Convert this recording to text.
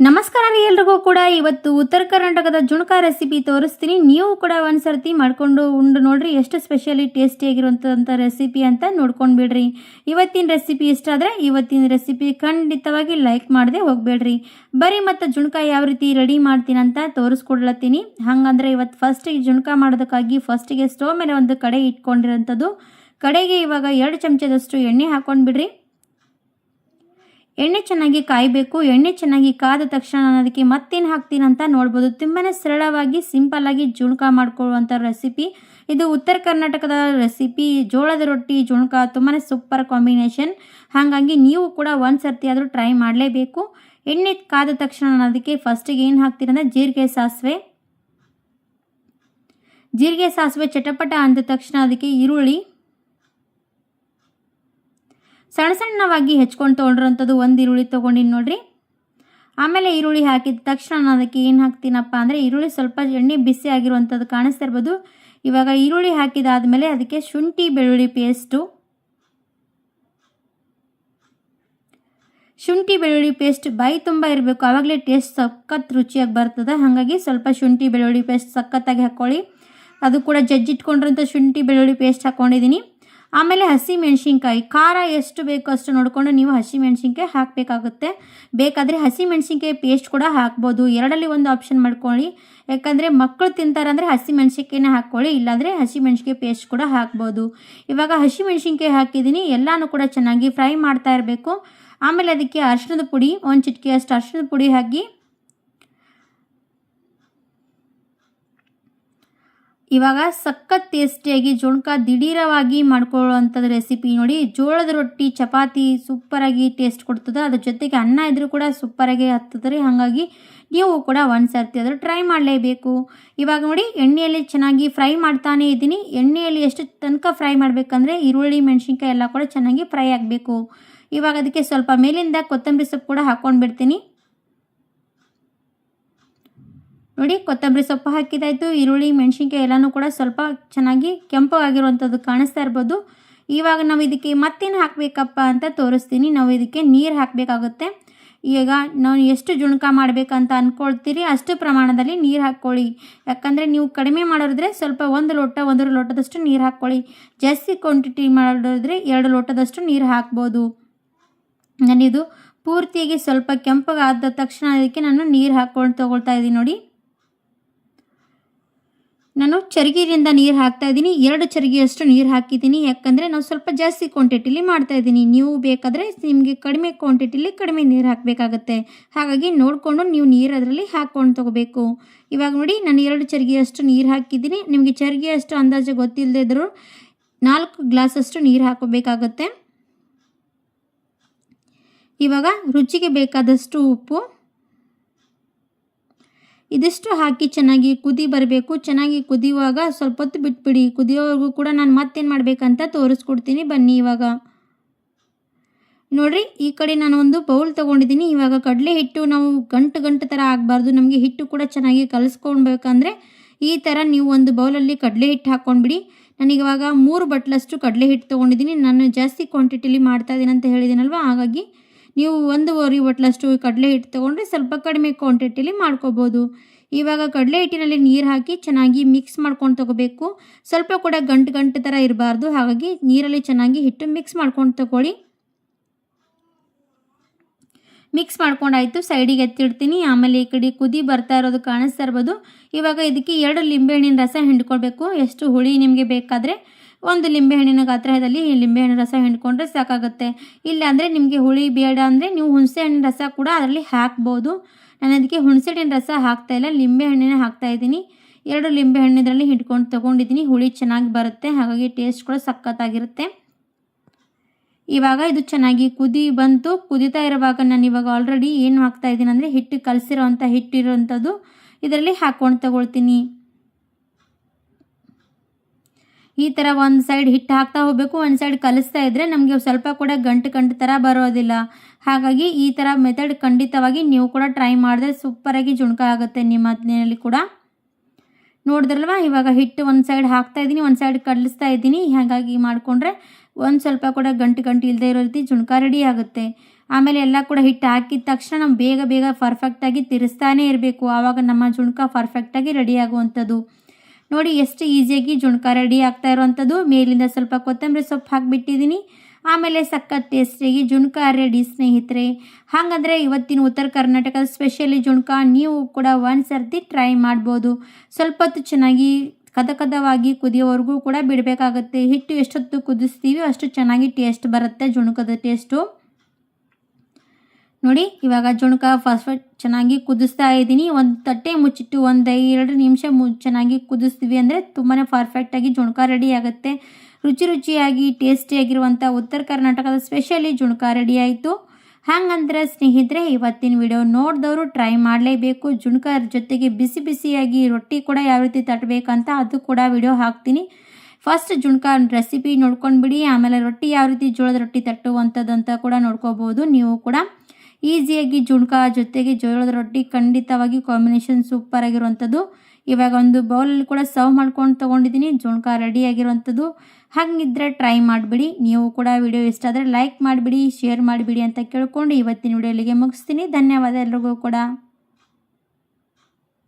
ನಮಸ್ಕಾರ ರೀ ಎಲ್ರಿಗೂ ಕೂಡ. ಇವತ್ತು ಉತ್ತರ ಕರ್ನಾಟಕದ ಜುಣಕ ರೆಸಿಪಿ ತೋರಿಸ್ತೀನಿ. ನೀವು ಕೂಡ ಒಂದ್ಸರ್ತಿ ಮಾಡ್ಕೊಂಡು ಉಂಡು ನೋಡ್ರಿ ಎಷ್ಟು ಸ್ಪೆಷಲಿ ಟೇಸ್ಟಿಯಾಗಿರುವಂಥ ರೆಸಿಪಿ ಅಂತ ನೋಡ್ಕೊಂಡು ಬಿಡ್ರಿ. ಇವತ್ತಿನ ರೆಸಿಪಿ ಇಷ್ಟ ಆದರೆ ಇವತ್ತಿನ ರೆಸಿಪಿ ಖಂಡಿತವಾಗಿ ಲೈಕ್ ಮಾಡದೆ ಹೋಗ್ಬೇಡ್ರಿ. ಬರೀ ಮತ್ತು ಜುಣಕ ಯಾವ ರೀತಿ ರೆಡಿ ಮಾಡ್ತೀನಿ ಅಂತ ತೋರಿಸ್ಕೊಡ್ಲತ್ತೀನಿ. ಹಾಗಂದ್ರೆ ಇವತ್ತು ಫಸ್ಟಿಗೆ ಜುಣಕ ಮಾಡೋದಕ್ಕಾಗಿ ಫಸ್ಟಿಗೆ ಸ್ಟೋವ್ ಮೇಲೆ ಒಂದು ಕಡೆ ಇಟ್ಕೊಂಡಿರೋಂಥದ್ದು ಕಡೆಗೆ ಇವಾಗ ಎರಡು ಚಮಚದಷ್ಟು ಎಣ್ಣೆ ಹಾಕ್ಕೊಂಡು ಬಿಡ್ರಿ. ಎಣ್ಣೆ ಚೆನ್ನಾಗಿ ಕಾಯಬೇಕು, ಎಣ್ಣೆ ಚೆನ್ನಾಗಿ ಕಾದ ತಕ್ಷಣ ನಾನು ಅದಕ್ಕೆ ಮತ್ತೇನು ಹಾಕ್ತೀನಿ ಅಂತ ನೋಡ್ಬೋದು. ತುಂಬಾ ಸರಳವಾಗಿ ಸಿಂಪಲ್ಲಾಗಿ ಜುಣಕ ಮಾಡ್ಕೊಳ್ಳುವಂಥ ರೆಸಿಪಿ ಇದು ಉತ್ತರ ಕರ್ನಾಟಕದ ರೆಸಿಪಿ ಜೋಳದ ರೊಟ್ಟಿ, ಜುಣಕ ತುಂಬಾ ಸೂಪರ್ ಕಾಂಬಿನೇಷನ್ ಹಾಗಾಗಿ ನೀವು ಕೂಡ ಒಂದು ಸರ್ತಿ ಆದರೂ ಟ್ರೈ ಮಾಡಲೇಬೇಕು. ಎಣ್ಣೆ ಕಾದ ತಕ್ಷಣ ನಾನು ಅದಕ್ಕೆ ಫಸ್ಟಿಗೆ ಏನು ಹಾಕ್ತೀನಿ ಅಂದರೆ ಜೀರಿಗೆ ಸಾಸಿವೆ. ಜೀರಿಗೆ ಸಾಸಿವೆ ಚಟಪಟ ಅಂದ ತಕ್ಷಣ ಅದಕ್ಕೆ ಈರುಳ್ಳಿ. ಸಣ್ಣ ಸಣ್ಣವಾಗಿ ಹೆಚ್ಕೊಂಡು ತೊಗೊಂಡಿರೋಂಥದ್ದು ಒಂದು ಈರುಳ್ಳಿ ತೊಗೊಂಡಿನಿ ನೋಡಿರಿ. ಆಮೇಲೆ ಈರುಳ್ಳಿ ಹಾಕಿದ ತಕ್ಷಣ ನಾನು ಅದಕ್ಕೆ ಏನು ಹಾಕ್ತೀನಪ್ಪ ಅಂದರೆ ಈರುಳ್ಳಿ ಸ್ವಲ್ಪ ಎಣ್ಣೆ ಬಿಸಿ ಆಗಿರುವಂಥದ್ದು ಕಾಣಿಸ್ತಾ ಇರ್ಬೋದು. ಇವಾಗ ಈರುಳ್ಳಿ ಹಾಕಿದಾದಮೇಲೆ ಅದಕ್ಕೆ ಶುಂಠಿ ಬೆಳ್ಳುಳ್ಳಿ ಪೇಸ್ಟು. ಶುಂಠಿ ಬೆಳ್ಳುಳ್ಳಿ ಪೇಸ್ಟ್ ಬಾಯಿ ತುಂಬ ಇರಬೇಕು. ಆವಾಗಲೇ ಟೇಸ್ಟ್ ಸಖತ್ ರುಚಿಯಾಗಿ ಬರ್ತದೆ. ಹಾಗಾಗಿ ಸ್ವಲ್ಪ ಶುಂಠಿ ಬೆಳ್ಳುಳ್ಳಿ ಪೇಸ್ಟ್ ಸಖತ್ತಾಗಿ ಹಾಕ್ಕೊಳ್ಳಿ ಅದು ಕೂಡ ಜಜ್ಜಿಟ್ಕೊಂಡಿರೋಂಥ ಶುಂಠಿ ಬೆಳ್ಳುಳ್ಳಿ ಪೇಸ್ಟ್ ಹಾಕ್ಕೊಂಡಿದ್ದೀನಿ ಆಮೇಲೆ ಹಸಿ ಮೆಣಸಿನ್ಕಾಯಿ, ಖಾರ ಎಷ್ಟು ಬೇಕೋ ಅಷ್ಟು ನೋಡಿಕೊಂಡು ನೀವು ಹಸಿ ಮೆಣಸಿನ್ಕಾಯಿ ಹಾಕಬೇಕಾಗುತ್ತೆ. ಬೇಕಾದರೆ ಹಸಿ ಮೆಣಸಿನ್ಕಾಯಿ ಪೇಸ್ಟ್ ಕೂಡ ಹಾಕ್ಬೋದು. ಎರಡಲ್ಲಿ ಒಂದು ಆಪ್ಷನ್ ಮಾಡ್ಕೊಳ್ಳಿ. ಯಾಕಂದರೆ ಮಕ್ಕಳು ತಿಂತಾರಂದರೆ ಹಸಿ ಮೆಣಸಿನ್ಕಾಯಿನ ಹಾಕ್ಕೊಳ್ಳಿ. ಇಲ್ಲಾಂದರೆ ಹಸಿ ಮೆಣಸಿನ್ಕಾಯಿ ಪೇಸ್ಟ್ ಕೂಡ ಹಾಕ್ಬೋದು. ಇವಾಗ ಹಸಿ ಮೆಣಸಿನ್ಕಾಯಿ ಹಾಕಿದ್ದೀನಿ. ಎಲ್ಲನೂ ಕೂಡ ಚೆನ್ನಾಗಿ ಫ್ರೈ ಮಾಡ್ತಾ ಇರಬೇಕು. ಆಮೇಲೆ ಅದಕ್ಕೆ ಅರಿಶಿಣದ ಪುಡಿ, ಒಂದು ಚಿಟಿಕೆಯಷ್ಟು ಅರಿಶಿಣದ ಪುಡಿ ಹಾಕಿ ಇವಾಗ ಸಖತ್ ಟೇಸ್ಟಿಯಾಗಿ ಜೋಣಕ ದಿಢೀರವಾಗಿ ಮಾಡ್ಕೊಳ್ಳುವಂಥದ್ದು ರೆಸಿಪಿ ನೋಡಿ, ಜೋಳದ ರೊಟ್ಟಿ, ಚಪಾತಿ ಸೂಪರಾಗಿ ಟೇಸ್ಟ್ ಕೊಡ್ತದೆ. ಅದ್ರ ಜೊತೆಗೆ ಅನ್ನ ಇದ್ರೂ ಕೂಡ ಸೂಪರಾಗಿ ಹತ್ತದ ರೀ ಹಾಗಾಗಿ ನೀವು ಕೂಡ ಒಂದು ಸರ್ತಿ ಆದರೂ ಟ್ರೈ ಮಾಡಲೇಬೇಕು. ಇವಾಗ ನೋಡಿ, ಎಣ್ಣೆಯಲ್ಲಿ ಚೆನ್ನಾಗಿ ಫ್ರೈ ಮಾಡ್ತಾನೇ ಇದ್ದೀನಿ. ಎಣ್ಣೆಯಲ್ಲಿ ಎಷ್ಟು ತನಕ ಫ್ರೈ ಮಾಡಬೇಕಂದ್ರೆ ಈರುಳ್ಳಿ, ಮೆಣಸಿನ್ಕಾಯಿ ಎಲ್ಲ ಕೂಡ ಚೆನ್ನಾಗಿ ಫ್ರೈ ಆಗಬೇಕು. ಇವಾಗ ಅದಕ್ಕೆ ಸ್ವಲ್ಪ ಮೇಲಿಂದ ಕೊತ್ತಂಬರಿ ಸೊಪ್ಪು ಕೂಡ ಹಾಕ್ಕೊಂಡು ಬಿಡ್ತೀನಿ ನೋಡಿ, ಕೊತ್ತಂಬರಿ ಸೊಪ್ಪು ಹಾಕಿದಾಯಿತು, ಈರುಳ್ಳಿ, ಮೆಣಸಿನ್ಕಾಯಿ ಎಲ್ಲನೂ ಕೂಡ ಸ್ವಲ್ಪ ಚೆನ್ನಾಗಿ ಕೆಂಪಗಾಗಿರುವಂಥದ್ದು ಕಾಣಿಸ್ತಾ ಇರ್ಬೋದು. ಇವಾಗ ನಾವು ಇದಕ್ಕೆ ಮತ್ತೇನು ಹಾಕಬೇಕಪ್ಪ ಅಂತ ತೋರಿಸ್ತೀನಿ. ನಾವು ಇದಕ್ಕೆ ನೀರು ಹಾಕಬೇಕಾಗುತ್ತೆ. ಈಗ ನಾವು ಎಷ್ಟು ಜುಣಕ ಮಾಡಬೇಕಂತ ಅಂದ್ಕೊಳ್ತೀರಿ ಅಷ್ಟು ಪ್ರಮಾಣದಲ್ಲಿ ನೀರು ಹಾಕ್ಕೊಳ್ಳಿ. ಯಾಕಂದರೆ ನೀವು ಕಡಿಮೆ ಮಾಡೋದ್ರೆ ಸ್ವಲ್ಪ ಒಂದು ಲೋಟ ಒಂದು ಲೋಟದಷ್ಟು ನೀರು ಹಾಕ್ಕೊಳ್ಳಿ. ಜಾಸ್ತಿ ಕ್ವಾಂಟಿಟಿ ಮಾಡೋದ್ರೆ ಎರಡು ಲೋಟದಷ್ಟು ನೀರು ಹಾಕ್ಬೋದು. ನಾನಿದು ಪೂರ್ತಿಯಾಗಿ ಸ್ವಲ್ಪ ಕೆಂಪಗಾದ ತಕ್ಷಣ ಅದಕ್ಕೆ ನಾನು ನೀರು ಹಾಕ್ಕೊಂಡು ತೊಗೊಳ್ತಾ ಇದ್ದೀನಿ ನೋಡಿ. ನಾನು ಚರಿಗೆಯಿಂದ ನೀರು ಹಾಕ್ತಾ ಇದ್ದೀನಿ. ಎರಡು ಚರಿಗೆಯಷ್ಟು ನೀರು ಹಾಕಿದ್ದೀನಿ. ಯಾಕಂದರೆ ನಾವು ಸ್ವಲ್ಪ ಜಾಸ್ತಿ ಕ್ವಾಂಟಿಟಿಲಿ ಮಾಡ್ತಾ ಇದ್ದೀನಿ. ನೀವು ಬೇಕಾದರೆ ನಿಮಗೆ ಕಡಿಮೆ ಕ್ವಾಂಟಿಟಿಲಿ ಕಡಿಮೆ ನೀರು ಹಾಕಬೇಕಾಗತ್ತೆ. ಹಾಗಾಗಿ ನೋಡಿಕೊಂಡು ನೀವು ನೀರು ಅದರಲ್ಲಿ ಹಾಕ್ಕೊಂಡು ತೊಗೋಬೇಕು. ಇವಾಗ ನೋಡಿ, ನಾನು ಎರಡು ಚರಿಗೆಯಷ್ಟು ನೀರು ಹಾಕಿದ್ದೀನಿ. ನಿಮಗೆ ಚರಿಗೆಯಷ್ಟು ಅಂದಾಜು ಗೊತ್ತಿಲ್ಲದೆ ಇದ್ದರೂ ನಾಲ್ಕು ಗ್ಲಾಸಷ್ಟು ನೀರು ಹಾಕೋಬೇಕಾಗತ್ತೆ ಇವಾಗ ರುಚಿಗೆ ಬೇಕಾದಷ್ಟು ಉಪ್ಪು. ಇದಿಷ್ಟು ಹಾಕಿ ಚೆನ್ನಾಗಿ ಕುದಿ ಬರಬೇಕು. ಚೆನ್ನಾಗಿ ಕುದಿಯುವಾಗ ಸ್ವಲ್ಪ ಹೊತ್ತು ಬಿಟ್ಬಿಡಿ. ಕುದಿಯೋವರೆಗೂ ಕೂಡ ನಾನು ಮತ್ತೇನು ಮಾಡಬೇಕಂತ ತೋರಿಸ್ಕೊಡ್ತೀನಿ ಬನ್ನಿ ಇವಾಗ. ನೋಡಿರಿ, ಈ ಕಡೆ ನಾನು ಒಂದು ಬೌಲ್ ತೊಗೊಂಡಿದ್ದೀನಿ. ಇವಾಗ ಕಡಲೆ ಹಿಟ್ಟು ನಾವು ಗಂಟು ಗಂಟು ಥರ ಆಗಬಾರ್ದು. ನಮಗೆ ಹಿಟ್ಟು ಕೂಡ ಚೆನ್ನಾಗಿ ಕಲಿಸ್ಕೊಳ್ಬೇಕಂದ್ರೆ ಈ ಥರ ನೀವು ಒಂದು ಬೌಲಲ್ಲಿ ಕಡಲೆ ಹಿಟ್ಟು ಹಾಕ್ಕೊಂಡ್ಬಿಡಿ. ನನಗಿವಾಗ ಮೂರು ಬಟ್ಲಷ್ಟು ಕಡಲೆ ಹಿಟ್ಟು ತೊಗೊಂಡಿದ್ದೀನಿ. ನಾನು ಜಾಸ್ತಿ ಕ್ವಾಂಟಿಟಿಲಿ ಮಾಡ್ತಾ ಇದ್ದೀನಿ ಅಂತ ಹೇಳಿದ್ದೀನಲ್ವ ಹಾಗಾಗಿ ನೀವು ಒಂದೂವರೆ ಬಟ್ಲಷ್ಟು ಕಡಲೆ ಹಿಟ್ಟು ತೊಗೊಂಡ್ರೆ ಸ್ವಲ್ಪ ಕಡಿಮೆ ಕ್ವಾಂಟಿಟಿಲಿ ಮಾಡ್ಕೋಬೋದು. ಇವಾಗ ಕಡಲೆ ಹಿಟ್ಟಿನಲ್ಲಿ ನೀರು ಹಾಕಿ ಚೆನ್ನಾಗಿ ಮಿಕ್ಸ್ ಮಾಡ್ಕೊಂಡು ತೊಗೋಬೇಕು. ಸ್ವಲ್ಪ ಕೂಡ ಗಂಟು ಗಂಟು ಥರ ಇರಬಾರ್ದು, ಹಾಗಾಗಿ ನೀರಲ್ಲಿ ಚೆನ್ನಾಗಿ ಹಿಟ್ಟು ಮಿಕ್ಸ್ ಮಾಡ್ಕೊಂಡು ತಗೊಳ್ಳಿ. ಮಿಕ್ಸ್ ಮಾಡ್ಕೊಂಡಾಯಿತು ಸೈಡಿಗೆ ಎತ್ತಿಡ್ತೀನಿ. ಆಮೇಲೆ ಈ ಕಡೆ ಕುದಿ ಬರ್ತಾ ಇರೋದು ಕಾಣಿಸ್ತಾ ಇರ್ಬೋದು. ಇವಾಗ ಇದಕ್ಕೆ ಎರಡು ಲಿಂಬೆಹಣ್ಣಿನ ರಸ ಹಿಂಡ್ಕೊಳ್ಬೇಕು. ಎಷ್ಟು ಹುಳಿ ನಿಮಗೆ ಬೇಕಾದರೆ. ಒಂದು ಲಿಂಬೆಹಣ್ಣಿನ ಗಾತ್ರದಲ್ಲಿ ಲಿಂಬೆಹಣ್ಣು ರಸ ಹಿಂಡ್ಕೊಂಡ್ರೆ ಸಾಕಾಗುತ್ತೆ. ಇಲ್ಲ ಅಂದರೆ ನಿಮಗೆ ಹುಳಿ ಬೇಡ ಅಂದರೆ ನೀವು ಹುಣಸೆ ಹಣ್ಣಿನ ರಸ ಕೂಡ ಅದರಲ್ಲಿ ಹಾಕ್ಬೋದು. ನಾನು ಅದಕ್ಕೆ ಹುಣಸೆ ಹಣ್ಣಿನ ರಸ ಹಾಕ್ತಾಯಿಲ್ಲ ಲಿಂಬೆಹಣ್ಣಿನ ಹಾಕ್ತಾ ಇದ್ದೀನಿ. ಎರಡು ಲಿಂಬೆಹಣ್ಣು ಇದರಲ್ಲಿ ಹಿಡ್ಕೊಂಡು ತೊಗೊಂಡಿದ್ದೀನಿ. ಹುಳಿ ಚೆನ್ನಾಗಿ ಬರುತ್ತೆ, ಹಾಗಾಗಿ ಟೇಸ್ಟ್ ಕೂಡ ಸಖತ್ತಾಗಿರುತ್ತೆ. ಇವಾಗ ಇದು ಚೆನ್ನಾಗಿ ಕುದಿ ಬಂತು. ಕುದಿತಾ ಇರುವಾಗ ನಾನು ಇವಾಗ ಆಲ್ರೆಡಿ ಏನು ಹಾಕ್ತಾ ಇದ್ದೀನಿ ಅಂದರೆ ಹಿಟ್ಟು ಕಲಸಿರೋ ಅಂಥ ಹಿಟ್ಟಿರೋವಂಥದ್ದು ಇದರಲ್ಲಿ ಹಾಕ್ಕೊಂಡು ತಗೊಳ್ತೀನಿ. ಈ ಥರ ಒಂದು ಸೈಡ್ ಹಿಟ್ಟು ಹಾಕ್ತಾ ಹೋಗಬೇಕು, ಒಂದು ಸೈಡ್ ಕಲಿಸ್ತಾ ಇದ್ದರೆ ನಮಗೆ ಸ್ವಲ್ಪ ಕೂಡ ಗಂಟು ಗಂಟು ಥರ ಬರೋದಿಲ್ಲ. ಹಾಗಾಗಿ ಈ ಥರ ಮೆಥಡ್ ಖಂಡಿತವಾಗಿ ನೀವು ಕೂಡ ಟ್ರೈ ಮಾಡಿದ್ರೆ ಸೂಪರಾಗಿ ಜುಣಕ ಆಗುತ್ತೆ ನಿಮ್ಮ ಕೂಡ. ನೋಡಿದ್ರಲ್ವ? ಇವಾಗ ಹಿಟ್ಟು ಒಂದು ಸೈಡ್ ಹಾಕ್ತಾ ಇದ್ದೀನಿ, ಒಂದು ಸೈಡ್ ಕಲಿಸ್ತಾ ಇದ್ದೀನಿ. ಹಾಗಾಗಿ ಮಾಡಿಕೊಂಡ್ರೆ ಒಂದು ಸ್ವಲ್ಪ ಕೂಡ ಗಂಟು ಗಂಟು ಇಲ್ಲದೆ ಇರೋ ರೀತಿ ಜುಣಕ ರೆಡಿ ಆಗುತ್ತೆ. ಆಮೇಲೆ ಎಲ್ಲ ಕೂಡ ಹಿಟ್ಟು ಹಾಕಿದ ತಕ್ಷಣ ನಾವು ಬೇಗ ಬೇಗ ಪರ್ಫೆಕ್ಟಾಗಿ ತಿರ್ಸ್ತಾನೇ ಇರಬೇಕು. ಆವಾಗ ನಮ್ಮ ಜುಣ್ಕ ಪರ್ಫೆಕ್ಟಾಗಿ ರೆಡಿ ಆಗುವಂಥದ್ದು. ನೋಡಿ ಎಷ್ಟು ಈಸಿಯಾಗಿ ಜುಣ್ಕ ರೆಡಿ ಆಗ್ತಾ ಇರುವಂಥದ್ದು. ಮೇಲಿಂದ ಸ್ವಲ್ಪ ಕೊತ್ತಂಬರಿ ಸೊಪ್ಪು ಹಾಕಿಬಿಟ್ಟಿದ್ದೀನಿ. ಆಮೇಲೆ ಸಖತ್ ಟೇಸ್ಟಿಯಾಗಿ ಜುಣ್ಕ ರೆಡಿ ಸ್ನೇಹಿತರೆ. ಹಾಗಂದರೆ ಇವತ್ತಿನ ಉತ್ತರ ಕರ್ನಾಟಕದ ಸ್ಪೆಷಲಿ ಜುಣ್ಕ ನೀವು ಕೂಡ ಒಂದು ಸರ್ತಿ ಟ್ರೈ ಮಾಡ್ಬೋದು. ಸ್ವಲ್ಪ ಹೊತ್ತು ಚೆನ್ನಾಗಿ ಕದ ಕದವಾಗಿ ಕುದಿಯೋವರೆಗೂ ಕೂಡ ಬಿಡಬೇಕಾಗತ್ತೆ. ಹಿಟ್ಟು ಎಷ್ಟೊತ್ತು ಕುದಿಸ್ತೀವಿ ಅಷ್ಟು ಚೆನ್ನಾಗಿ ಟೇಸ್ಟ್ ಬರುತ್ತೆ ಜುಣುಕದ ಟೇಸ್ಟು. ನೋಡಿ, ಇವಾಗ ಜುಣಕ ಫಸ್ಟ್ ಚೆನ್ನಾಗಿ ಕುದಿಸ್ತಾ ಇದ್ದೀನಿ. ಒಂದು ತಟ್ಟೆ ಮುಚ್ಚಿಟ್ಟು ಒಂದು ಎರಡು ನಿಮಿಷ ಮು ಚೆನ್ನಾಗಿ ಕುದಿಸ್ತೀವಿ ಅಂದರೆ ತುಂಬಾ ಪರ್ಫೆಕ್ಟಾಗಿ ಜುಣಕ ರೆಡಿ ಆಗುತ್ತೆ. ರುಚಿ ರುಚಿಯಾಗಿ ಟೇಸ್ಟಿಯಾಗಿರುವಂಥ ಉತ್ತರ ಕರ್ನಾಟಕದ ಸ್ಪೆಷಲಿ ಜುಣಕ ರೆಡಿ ಆಯಿತು. ಹಾಗಂದ್ರೆ ಸ್ನೇಹಿತರೆ, ಇವತ್ತಿನ ವಿಡಿಯೋ ನೋಡಿದವರು ಟ್ರೈ ಮಾಡಲೇಬೇಕು. ಜುಣಕ ಜೊತೆಗೆ ಬಿಸಿ ಬಿಸಿಯಾಗಿ ರೊಟ್ಟಿ ಕೂಡ ಯಾವ ರೀತಿ ತಟ್ಟಬೇಕಂತ ಅದು ಕೂಡ ವಿಡಿಯೋ ಹಾಕ್ತೀನಿ. ಫಸ್ಟ್ ಜುಣಕ ರೆಸಿಪಿ ನೋಡ್ಕೊಂಡ್ಬಿಡಿ, ಆಮೇಲೆ ರೊಟ್ಟಿ ಯಾವ ರೀತಿ ಜೋಳದ ರೊಟ್ಟಿ ತಟ್ಟುವಂಥದ್ದಂತ ಕೂಡ ನೋಡ್ಕೋಬೋದು ನೀವು ಕೂಡ. ಈಸಿಯಾಗಿ ಜುಣ್ಕ ಜೊತೆಗೆ ಜೋಳದ ರೊಟ್ಟಿ ಖಂಡಿತವಾಗಿ ಕಾಂಬಿನೇಷನ್ ಸೂಪರ್ ಆಗಿರುವಂಥದ್ದು. ಇವಾಗ ಒಂದು ಬೌಲಲ್ಲಿ ಕೂಡ ಸರ್ವ್ ಮಾಡ್ಕೊಂಡು ತೊಗೊಂಡಿದ್ದೀನಿ. ಜುಣ್ಕ ರೆಡಿ ಆಗಿರುವಂಥದ್ದು. ಹಾಗಿದ್ರೆ ಟ್ರೈ ಮಾಡಿಬಿಡಿ. ನೀವು ಕೂಡ ವಿಡಿಯೋ ಇಷ್ಟ ಆದರೆ ಲೈಕ್ ಮಾಡಿಬಿಡಿ ಶೇರ್ ಮಾಡಿಬಿಡಿ ಅಂತ ಕೇಳ್ಕೊಂಡು ಇವತ್ತಿನ ವಿಡಿಯೋ ಮುಗಿಸ್ತೀನಿ. ಧನ್ಯವಾದ ಎಲ್ರಿಗೂ ಕೂಡ.